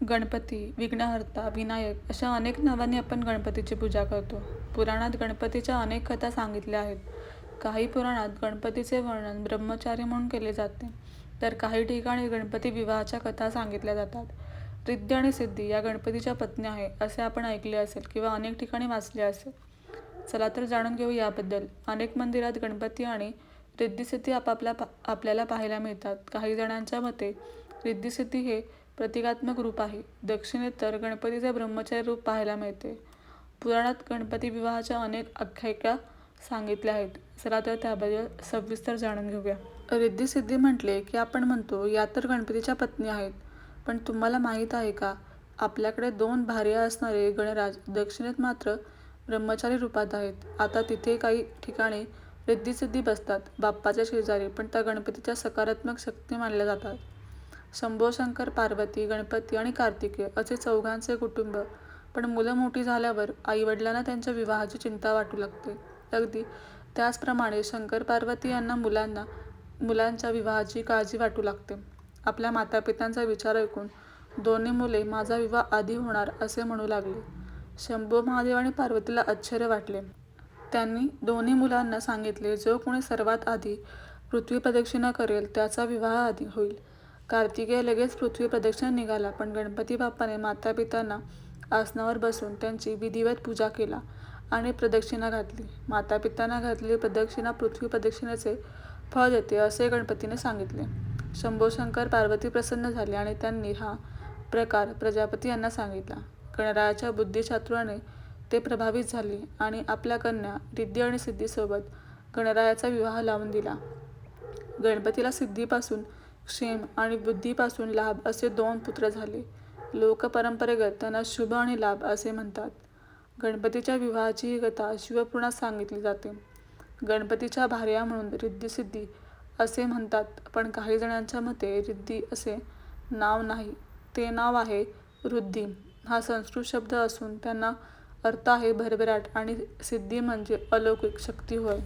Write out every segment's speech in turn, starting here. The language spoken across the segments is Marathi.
गणपती विघ्नहर्ता विनायक अशा अनेक नावांनी आपण गणपतीची पूजा करतो. पुराणात गणपतीच्या अनेक कथा सांगितल्या आहेत. काही पुराणात गणपतीचे वर्णन ब्रह्मचारी म्हणून केले जाते तर काही ठिकाणी गणपती विवाहाच्या कथा सांगितल्या जातात. रिद्धी आणि सिद्धी या गणपतीच्या पत्नी आहे असे आपण ऐकले असेल किंवा अनेक ठिकाणी वाचले असेल. चला तर जाणून घेऊ याबद्दल. अनेक मंदिरात गणपती आणि रिद्धिसिद्धी आपापल्या पा आपल्याला पाहायला मिळतात. काही जणांच्या मते रिद्धिसिद्धी हे प्रतिकात्मक रूप आहे. दक्षिणेत तर गणपतीचे ब्रह्मचारी रूप पाहायला मिळते. पुराणात गणपती विवाहाच्या अनेक आख्यायिका सांगितल्या आहेत. चला तर त्याबद्दल सविस्तर जाणून घेऊया. रिद्धिसिद्धी म्हटले की आपण म्हणतो या तर गणपतीच्या पत्नी आहेत. पण तुम्हाला माहीत आहे का आपल्याकडे दोन भार्या असणारे गणराज दक्षिणेत मात्र ब्रह्मचारी रूपात आहेत. आता तिथे काही ठिकाणी रिद्धीसिद्धी बसतात बाप्पाच्या शेजारी. पण त्या गणपतीच्या सकारात्मक शक्ती मानल्या जातात. शंभो शंकर पार्वती गणपती आणि कार्तिकेय असे चौघांचे कुटुंब. पण मुलं मोठी झाल्यावर आईवडिलांना त्यांच्या विवाहाची चिंता वाटू लागते. अगदी त्याचप्रमाणे शंकर पार्वती यांना मुलांना मुलांच्या विवाहाची काळजी वाटू लागते. आपल्या मातापित्यांचा विचार ऐकून दोन्ही मुले माझा विवाह आधी होणार असे म्हणू लागले. शंभो महादेव आणि पार्वतीला आश्चर्य वाटले. त्यांनी दोन्ही मुलांना सांगितले जो कोणी सर्वात आधी पृथ्वी प्रदक्षिणा करेल त्याचा विवाह आधी होईल. कार्तिकेय लगेच पृथ्वी प्रदक्षिणा निघाला पण गणपती बाप्पाने मातापित्यांना आसनावर बसून त्यांची विधिवत पूजा केला आणि प्रदक्षिणा घातली. मातापित्यांना घातलेली प्रदक्षिणा पृथ्वी प्रदक्षिणेचे फळ देते असे गणपतीने सांगितले. शंभोशंकर पार्वती प्रसन्न झाले आणि त्यांनी हा प्रकार प्रजापती यांना सांगितला. गणरायाच्या बुद्धिशात्राने ते प्रभावित झाले आणि आपल्या कन्या रिद्धी आणि सिद्धीसोबत गणरायाचा विवाह लावून दिला. गणपतीला सिद्धीपासून क्षेम आणि बुद्धीपासून लाभ असे दोन पुत्र झाले. लोकपरंपरेगत त्यांना शुभ आणि लाभ असे म्हणतात. गणपतीच्या विवाहाची ही कथा शिवपुराणात सांगितली जाते. गणपतीच्या भार्या म्हणून रिद्धिसिद्धी असे म्हणतात पण काही जणांच्या मते रिद्धी असे नाव नाही. ते नाव आहे रुद्धी. हा संस्कृत शब्द असून त्यांना अर्थ आहे भरभराट आणि सिद्धी म्हणजे अलौकिक शक्ती होय.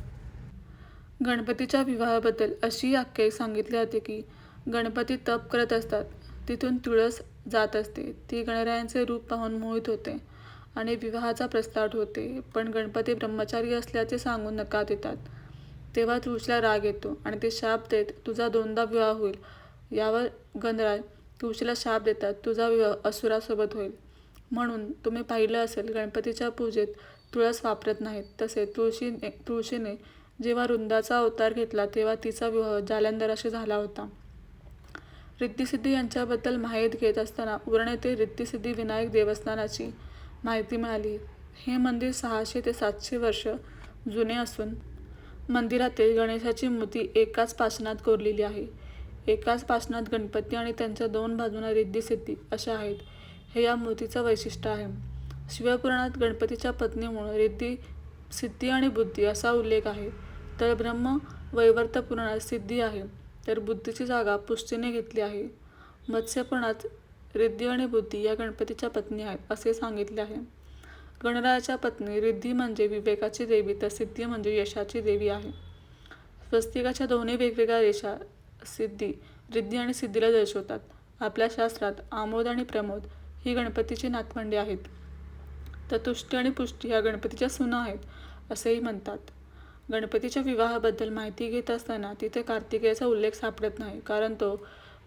गणपतीच्या विवाहाबद्दल अशी आख्यायी सांगितली जाते की गणपती तप करत असतात. तिथून तुळस जात असते. ती गणरायांचे रूप पाहून मोहित होते आणि विवाहाचा प्रस्ताव होते पण गणपती ब्रह्मचारी असल्याचे सांगून नकार देतात. तेव्हा तुळशीला राग येतो आणि ते शाप देत तुझा दोनदा विवाह होईल यावर गणराज तुळशीला शाप देतात तुझा विवाह असुरासोबत होईल म्हणून तुम्ही पाहिलं असेल गणपतीच्या पूजेत तुळस वापरत नाहीत. तसे तुळशीने तुळशीने जेव्हा वृंदाचा अवतार घेतला तेव्हा तिचा विवाह जालंधराशी झाला होता. रिद्धिसिद्धी यांच्याबद्दल माहीत घेत असताना उरण येथे रिद्धिसिद्धी विनायक देवस्थानाची माहिती मिळाली. हे मंदिर सहाशे ते सातशे वर्ष जुने असून मंदिरातील गणेशाची मूर्ती एकाच पाषणात कोरलेली आहे. एकाच पाषणात गणपती आणि त्यांच्या दोन बाजूंना रिद्धिसिद्धी अशा आहेत. हे या मूर्तीचं वैशिष्ट्य आहे. शिवपुराणात गणपतीच्या पत्नीमुळं रिद्धी सिद्धी आणि बुद्धी असा उल्लेख आहे. तर ब्रह्म वैवर्त पुराणात सिद्धी आहे. तर बुद्धीची जागा पुष्टीने घेतली आहे. मत्स्यपणात रिद्धी आणि बुद्धी या गणपतीच्या पत्नी आहेत असे सांगितले आहे. गणरायाच्या पत्नी रिद्धी म्हणजे विवेकाची देवी तर सिद्धी म्हणजे यशाची देवी आहे. स्वस्तिकाच्या दोन्ही वेगवेगळ्या रेषा सिद्धी रिद्धी आणि सिद्धीला दर्शवतात. आपल्या शास्त्रात आमोद आणि प्रमोद ही गणपतीची नातवंडे आहेत. तर तुष्टी आणि पुष्टी ह्या गणपतीच्या सुना आहेत असेही म्हणतात. गणपतीच्या विवाहाबद्दल माहिती घेत असताना तिथे कार्तिकेयाचा उल्लेख सापडत नाही कारण तो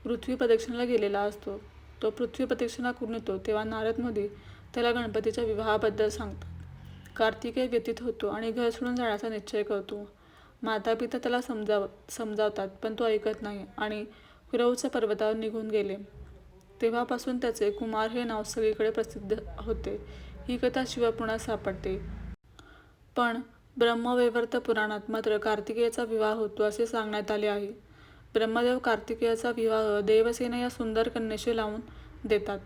पृथ्वी प्रदक्षिणाला गेलेला असतो. तो पृथ्वी प्रदक्षिणा करून येतो तेव्हा नारदमध्ये त्याला गणपतीच्या विवाहाबद्दल सांगतात. कार्तिकेय व्यतीत होतो आणि घर सोडून जाण्याचा निश्चय करतो. माता पिता त्याला समजाव समजावतात पण तो ऐकत नाही आणि कुरवच्या पर्वतावर निघून गेले. तेव्हापासून त्याचे कुमार हे नाव सगळीकडे प्रसिद्ध होते. ही कथा शिवपुराणात सापडते. पण ब्रह्मवैवर्त पुराणात मात्र कार्तिकेयाचा विवाह होतो असे सांगण्यात आले आहे. ब्रह्मदेव कार्तिकेयाचा विवाह देवसेना या सुंदर कन्येशी लावून देतात.